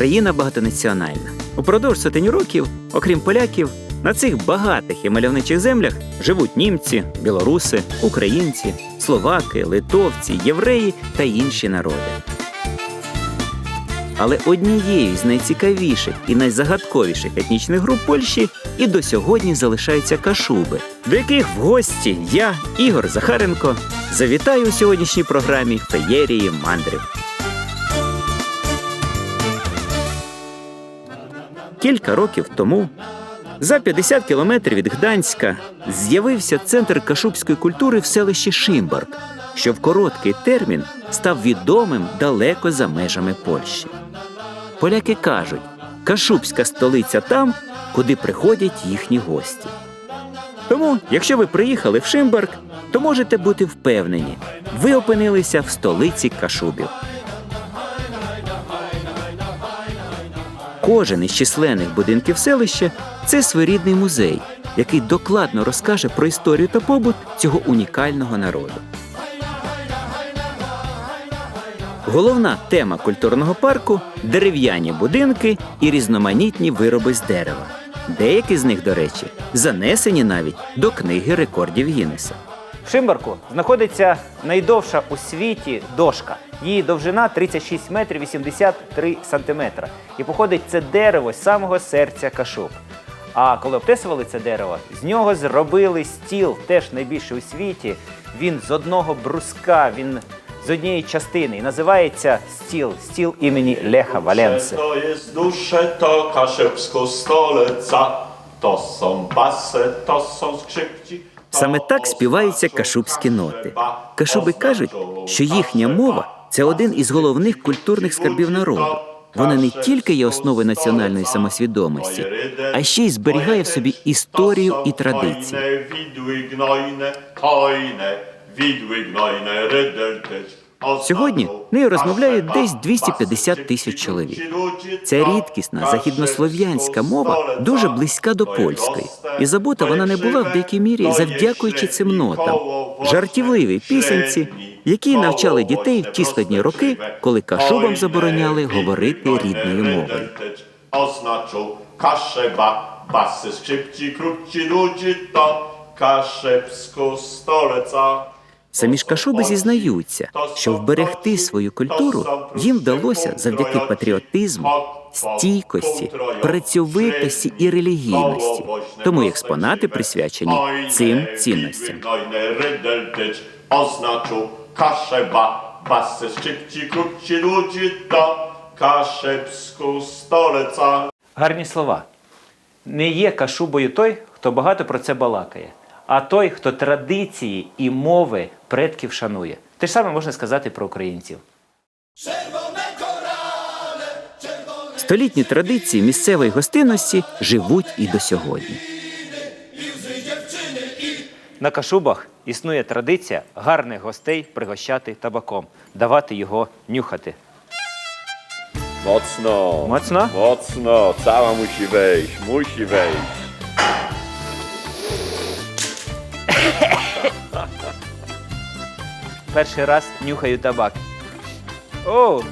країна багатонаціональна. Упродовж сотень років, окрім поляків, на цих багатих і мальовничих землях живуть німці, білоруси, українці, словаки, литовці, євреї та інші народи. Але однією з найцікавіших і найзагадковіших етнічних груп Польщі і до сьогодні залишаються кашуби, до яких в гості я, Ігор Захаренко, завітаю у сьогоднішній програмі Феєрії мандрів. Кілька років тому, за 50 кілометрів від Гданська, з'явився центр кашубської культури в селищі Шимборг, що в короткий термін став відомим далеко за межами Польщі. Поляки кажуть, кашубська столиця там, куди приходять їхні гості. Тому, якщо ви приїхали в Шимберг, то можете бути впевнені, ви опинилися в столиці Кашубів. Кожен із численних будинків селища це своєрідний музей, який докладно розкаже про історію та побут цього унікального народу. Головна тема культурного парку дерев'яні будинки і різноманітні вироби з дерева. Деякі з них, до речі, занесені навіть до книги рекордів Гіннеса. Шимбарку знаходиться найдовша у світі дошка. Її довжина 36 метрів 83 сантиметра. І походить це дерево з самого серця Кашуб. А коли обтесували це дерево, з нього зробили стіл, теж найбільший у світі. Він з одного бруска, він з однієї частини. І називається стіл, стіл імені Леха Валенси. Jest dusze, to kaszybsko stoleca, to są basy, to są skrzypci. Саме так співаються кашубські ноти. Кашуби кажуть, що їхня мова це один із головних культурних скарбів народу. Вона не тільки є основою національної самосвідомості, а ще й зберігає в собі історію і традиції. Сьогодні нею розмовляють десь 250 тисяч чоловік. Ця рідкісна західнослов'янська мова дуже близька до польської, і забута вона не була в деякій мірі завдякуючи цим нотам, жартівливій пісенці, які навчали дітей в ті складні роки, коли кашубам забороняли говорити рідною мовою. Basy, skrzypci, krótci ludzi, to kaszebsko stoleca. Самі ж кашуби зізнаються, що вберегти свою культуру їм вдалося завдяки патріотизму, стійкості, працьовитості і релігійності. Тому експонати присвячені цим цінностям. Гарні слова. Не є кашубою той, хто багато про це балакає, а той, хто традиції і мови предків шанує. Те ж саме можна сказати про українців. Столітні традиції місцевої гостинності живуть і до сьогодні. На Кашубах існує традиція гарних гостей пригощати табаком, давати його нюхати. Mocno. Mocno? Mocno. Cała musi wejść. Musi wejść. Перший раз нюхаю табак. Оу!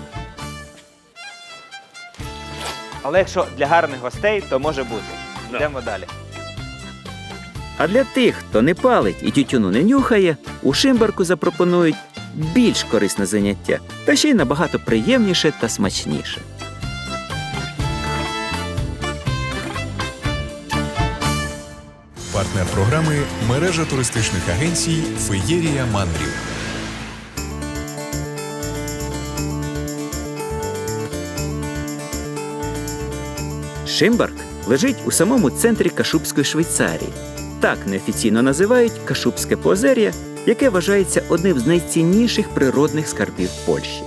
Але якщо для гарних гостей, то може бути. Йдемо далі. А для тих, хто не палить і тютюну не нюхає, у Шимбарку запропонують більш корисне заняття, та ще й набагато приємніше та смачніше. Партнер програми мережа туристичних агенцій Феєрія Мандрів. Шимбарк лежить у самому центрі Кашубської Швейцарії. Так неофіційно називають Кашубське поозер'я, яке вважається одним з найцінніших природних скарбів Польщі.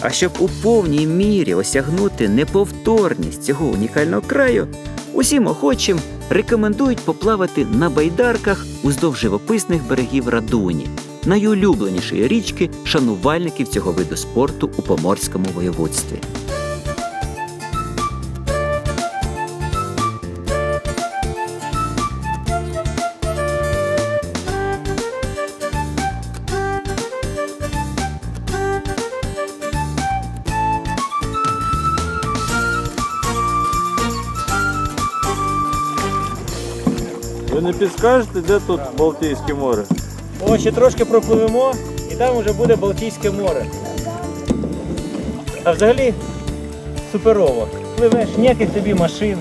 А щоб у повній мірі осягнути неповторність цього унікального краю, усім охочим рекомендують поплавати на байдарках уздовж живописних берегів Радуні, найулюбленішої річки шанувальників цього виду спорту у Поморському воєводстві. Ви не підскажете, де тут Балтійське море? О, ще трошки пропливемо, і там вже буде Балтійське море. А взагалі суперово. Пливеш ніяких тобі машин,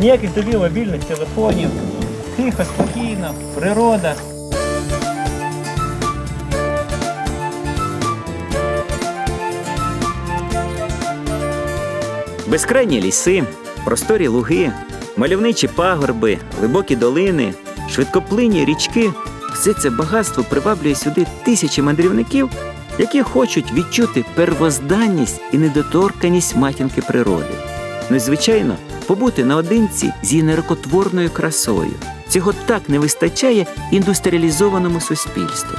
ніяких тобі мобільних телефонів. Тихо, спокійно, природа. Безкрайні ліси, просторі луги, мальовничі пагорби, глибокі долини, швидкоплинні річки все це багатство приваблює сюди тисячі мандрівників, які хочуть відчути первозданність і недоторканість матінки природи. Ну і звичайно, побути наодинці з її нерокотворною красою. Цього так не вистачає індустріалізованому суспільству.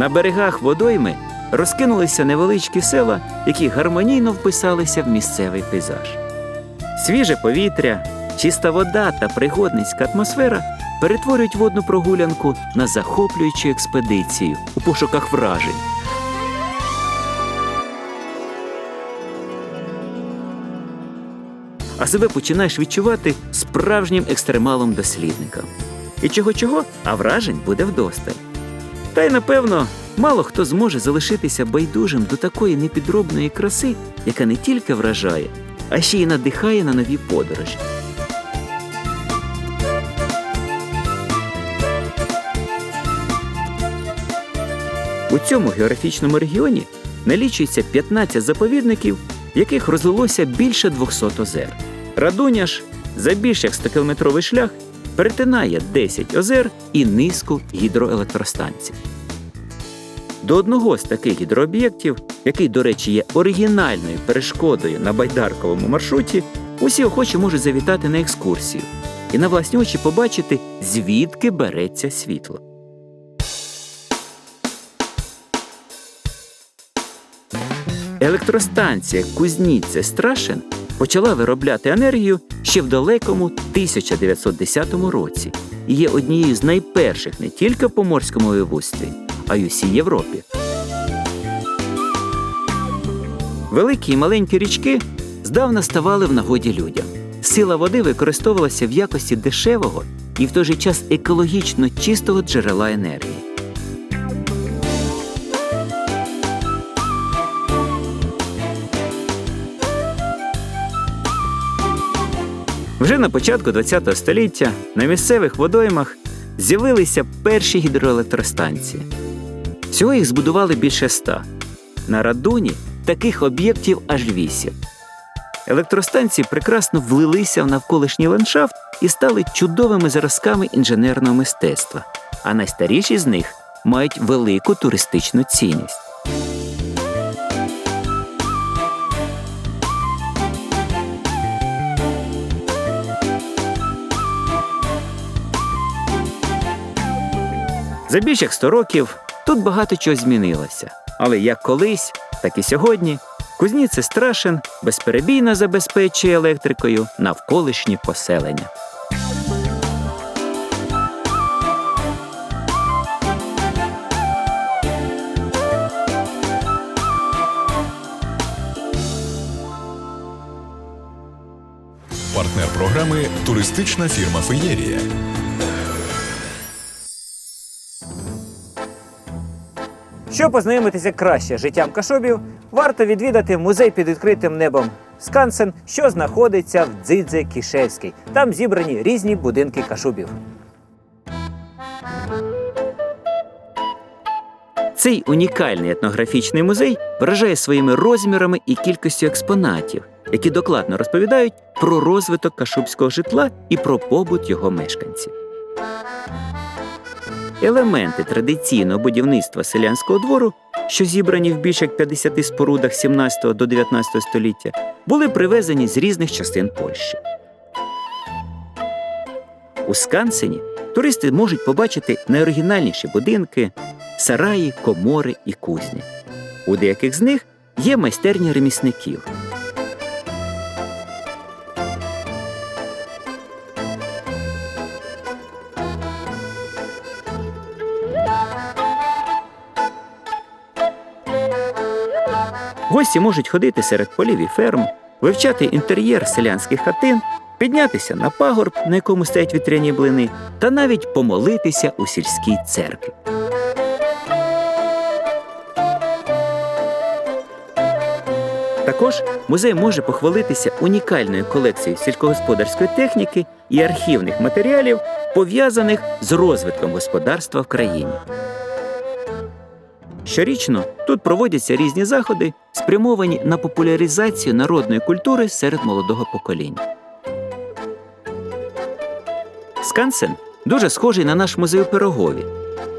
На берегах водойми розкинулися невеличкі села, які гармонійно вписалися в місцевий пейзаж. Свіже повітря, чиста вода та пригодницька атмосфера перетворюють водну прогулянку на захоплюючу експедицію у пошуках вражень. А себе починаєш відчувати справжнім екстремалом-дослідником. І чого чого, а вражень буде вдосталь. Та й напевно мало хто зможе залишитися байдужим до такої непідробної краси, яка не тільки вражає, а ще й надихає на нові подорожі. У цьому географічному регіоні налічується 15 заповідників, в яких розлилося більше 200 озер. Радуня ж за більш як 100-кілометровий шлях перетинає 10 озер і низку гідроелектростанцій. До одного з таких гідрооб'єктів, який, до речі, є оригінальною перешкодою на байдарковому маршруті, усі охочі можуть завітати на екскурсію і на власні очі побачити, звідки береться світло. Електростанція Кузніце Страшен почала виробляти енергію ще в далекому 1910 році і є однією з найперших не тільки в поморському вивузтві, а й усій Європі. Великі і маленькі річки здавна ставали в нагоді людям. Сила води використовувалася в якості дешевого і в той же час екологічно чистого джерела енергії. Вже на початку ХХ століття на місцевих водоймах з'явилися перші гідроелектростанції. Всього їх збудували більше ста. На Радуні таких об'єктів аж вісім. Електростанції прекрасно влилися в навколишній ландшафт і стали чудовими зразками інженерного мистецтва, а найстаріші з них мають велику туристичну цінність. За більш як 100 років тут багато чого змінилося. Але як колись, так і сьогодні Кузніце Страшен безперебійно забезпечує електрикою навколишні поселення. Партнер програми туристична фірма Феєрія. Щоб познайомитися краще з життям кашубів, варто відвідати музей під відкритим небом Скансен, що знаходиться в Дзидзе Кішевській. Там зібрані різні будинки кашубів. Цей унікальний етнографічний музей вражає своїми розмірами і кількістю експонатів, які докладно розповідають про розвиток кашубського житла і про побут його мешканців. Елементи традиційного будівництва селянського двору, що зібрані в більш як 50 спорудах 17 до 19 століття, були привезені з різних частин Польщі. У Скансені туристи можуть побачити найоригінальніші будинки, сараї, комори і кузні. У деяких з них є майстерні ремісників. Гості можуть ходити серед полів і ферм, вивчати інтер'єр селянських хатин, піднятися на пагорб, на якому стоять вітряні блини, та навіть помолитися у сільській церкві. Також музей може похвалитися унікальною колекцією сільськогосподарської техніки і архівних матеріалів, пов'язаних з розвитком господарства в країні. Щорічно тут проводяться різні заходи, спрямовані на популяризацію народної культури серед молодого покоління. Скансен дуже схожий на наш музей у Пирогові.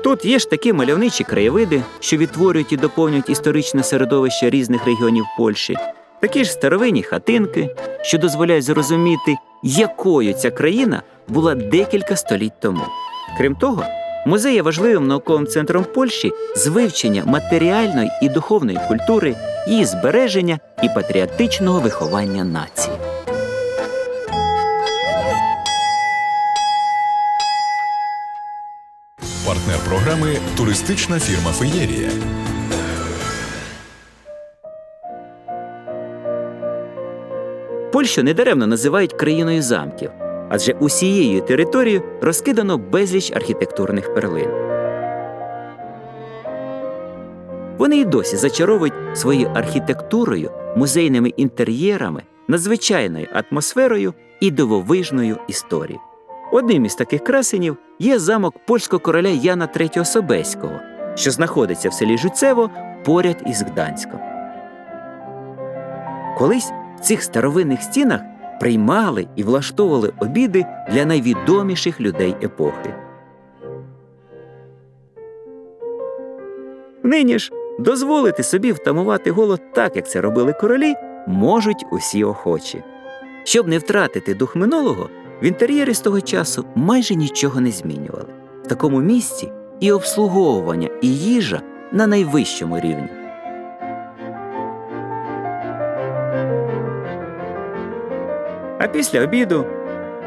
Тут є ж такі мальовничі краєвиди, що відтворюють і доповнюють історичне середовище різних регіонів Польщі, такі ж старовинні хатинки, що дозволяють зрозуміти, якою ця країна була декілька століть тому. Крім того, музей є важливим науковим центром Польщі з вивчення матеріальної і духовної культури, її збереження і патріотичного виховання нації. Партнер програми туристична фірма Феєрія. Польщу недаремно називають країною замків, адже усією територією розкидано безліч архітектурних перлин. Вони й досі зачаровують своєю архітектурою, музейними інтер'єрами, надзвичайною атмосферою і дивовижною історією. Одним із таких красенів є замок польського короля Яна III Собеського, що знаходиться в селі Жуцево поряд із Гданськом. Колись в цих старовинних стінах приймали і влаштовували обіди для найвідоміших людей епохи. Нині ж дозволити собі втамувати голод так, як це робили королі, можуть усі охочі. Щоб не втратити дух минулого, в інтер'єрі з того часу майже нічого не змінювали. В такому місці і обслуговування, і їжа на найвищому рівні. Після обіду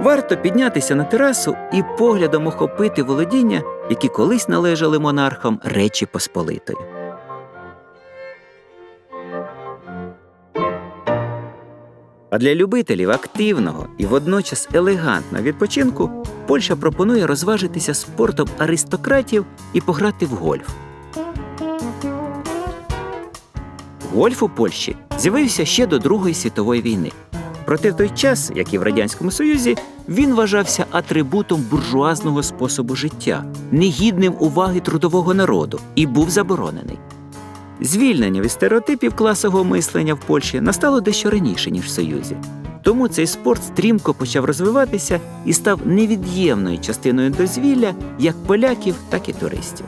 варто піднятися на терасу і поглядом охопити володіння, які колись належали монархам Речі Посполитої. А для любителів активного і водночас елегантного відпочинку Польща пропонує розважитися спортом аристократів і пограти в гольф. Гольф у Польщі з'явився ще до Другої світової війни. Проте в той час, як і в Радянському Союзі, він вважався атрибутом буржуазного способу життя, негідним уваги трудового народу і був заборонений. Звільнення від стереотипів класового мислення в Польщі настало дещо раніше, ніж в Союзі. Тому цей спорт стрімко почав розвиватися і став невід'ємною частиною дозвілля як поляків, так і туристів.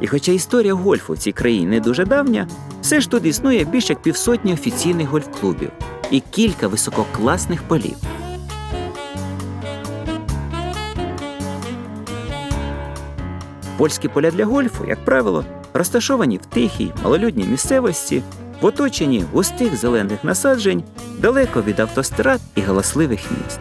І хоча історія гольфу в цій країні не дуже давня, все ж тут існує більш як півсотні офіційних гольф-клубів і кілька висококласних полів. Польські поля для гольфу, як правило, розташовані в тихій, малолюдній місцевості, в оточенні густих зелених насаджень, далеко від автострад і галасливих міст.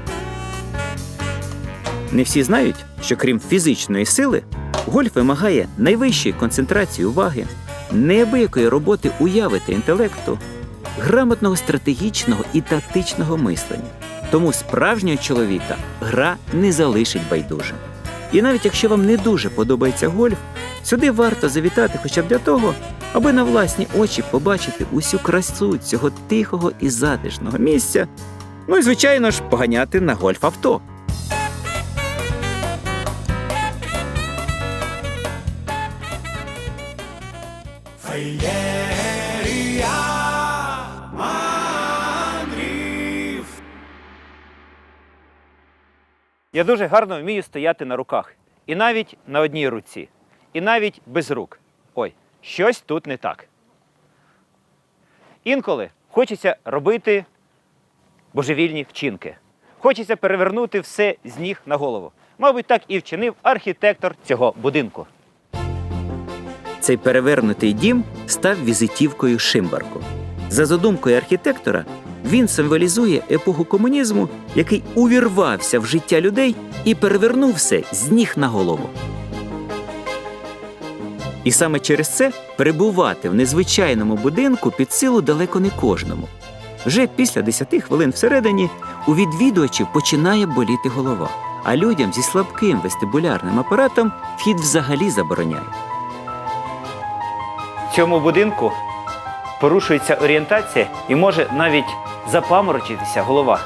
Не всі знають, що крім фізичної сили, гольф вимагає найвищої концентрації уваги, неабиякої роботи уяви та інтелекту, грамотного стратегічного і тактичного мислення. Тому справжнього чоловіка гра не залишить байдужим. І навіть якщо вам не дуже подобається гольф, сюди варто завітати хоча б для того, аби на власні очі побачити усю красу цього тихого і затишного місця. Ну і звичайно ж поганяти на гольф авто. Я дуже гарно вмію стояти на руках. І навіть на одній руці. І навіть без рук. Ой, щось тут не так. Інколи хочеться робити божевільні вчинки. Хочеться перевернути все з ніг на голову. Мабуть, так і вчинив архітектор цього будинку. Цей перевернутий дім став візитівкою Шимбарку. За задумкою архітектора, він символізує епоху комунізму, який увірвався в життя людей і перевернув все з ніг на голову. І саме через це перебувати в незвичайному будинку під силу далеко не кожному. Вже після 10 хвилин всередині у відвідувачів починає боліти голова, а людям зі слабким вестибулярним апаратом вхід взагалі забороняють. В цьому будинку порушується орієнтація і може навіть запаморочитися голова.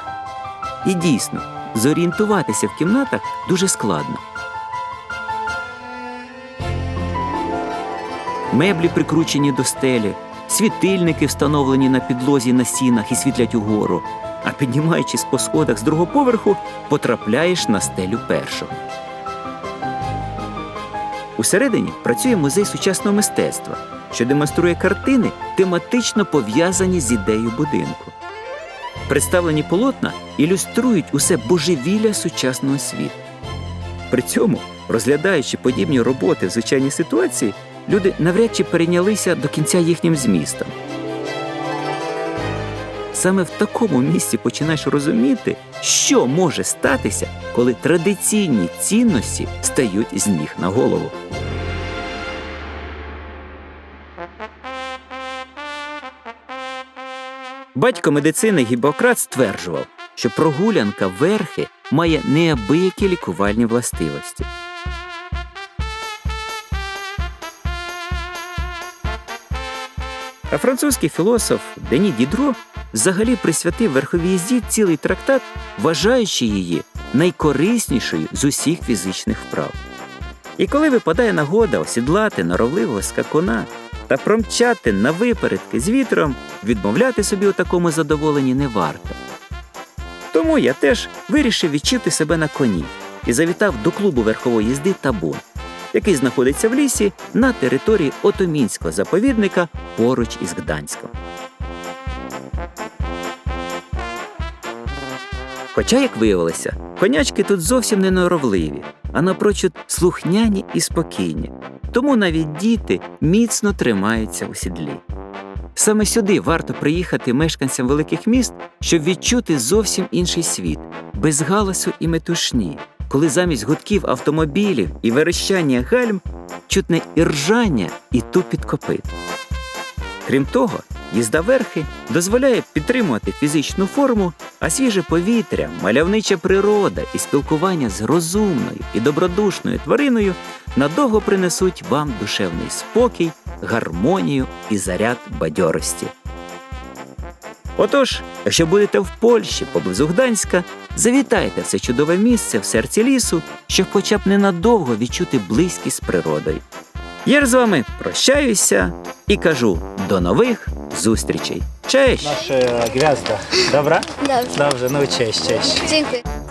І дійсно, зорієнтуватися в кімнатах дуже складно. Меблі прикручені до стелі, світильники встановлені на підлозі на стінах і світлять угору. А піднімаючись по сходах з другого поверху, потрапляєш на стелю першого. Усередині працює музей сучасного мистецтва, що демонструє картини, тематично пов'язані з ідеєю будинку. Представлені полотна ілюструють усе божевілля сучасного світу. При цьому, розглядаючи подібні роботи в звичайній ситуації, люди навряд чи перейнялися до кінця їхнім змістом. Саме в такому місці починаєш розуміти, що може статися, коли традиційні цінності стають з ніг на голову. Батько медицини Гіппократ стверджував, що прогулянка верхи має неабиякі лікувальні властивості. А французький філософ Дені Дідро взагалі присвятив верховій їзді цілий трактат, вважаючи її найкориснішою з усіх фізичних вправ. І коли випадає нагода осідлати норовливого скакуна та промчати на випередки з вітром, відмовляти собі у такому задоволенні не варто. Тому я теж вирішив відчути себе на коні і завітав до клубу верхової їзди Табун, який знаходиться в лісі на території Отомінського заповідника поруч із Гданськом. Хоча, як виявилося, конячки тут зовсім не норовливі, а напрочуд слухняні і спокійні, тому навіть діти міцно тримаються у сідлі. Саме сюди варто приїхати мешканцям великих міст, щоб відчути зовсім інший світ, без галасу і метушні, коли замість гудків автомобілів і верещання гальм чутне іржання і тупіт копит. Крім того, їзда верхи дозволяє підтримувати фізичну форму, а свіже повітря, мальовнича природа і спілкування з розумною і добродушною твариною надовго принесуть вам душевний спокій, гармонію і заряд бадьорості. Отож, якщо будете в Польщі поблизу Гданська, завітайте в це чудове місце в серці лісу, щоб хоча б ненадовго відчути близькість з природою. Я ж з вами прощаюся і кажу до нових зустрічей. Честь! Наша гвязда. Добра? Dobrze, Dobrze, no cześć, cześć. dziękuję.